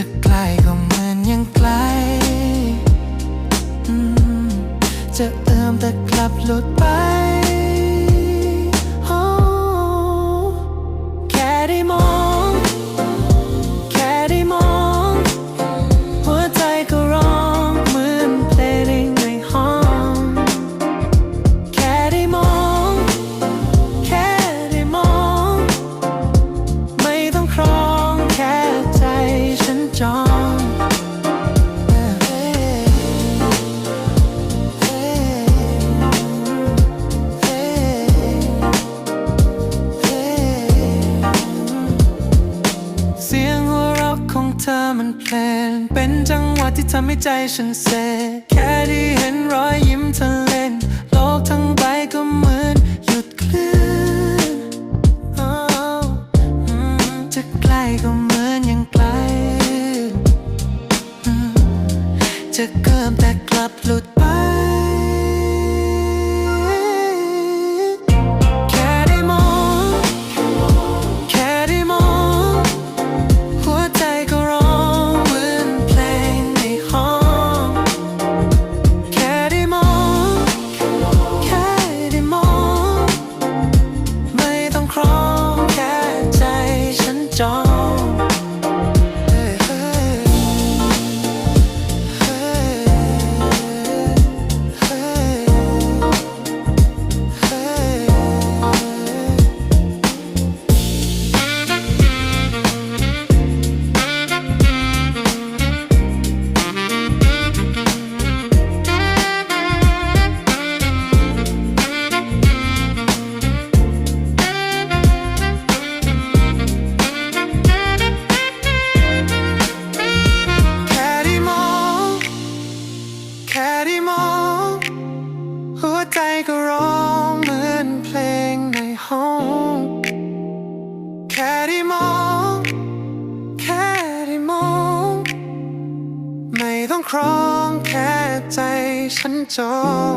จะใกล้ก็เหมือนยังไกล จะเอื้อมแต่กลับหลุดไป ธอมันเพลงเป็นจังหวะที่ทำให้ใจฉันเซแค่ได้เห็นรอยยิ้มเธอเล่น โลกทั้งใบก็เหมือนหยุดเคลื่อนจะใกล้ก็เหมือนยังไกล จะเกิมแต่กลับหลุดไป ฉั ร้องเหมือนเพลงในห้อง แค่ได้มอง แค่ได้มอง ไม่ต้องครองแค่ใจฉันจอง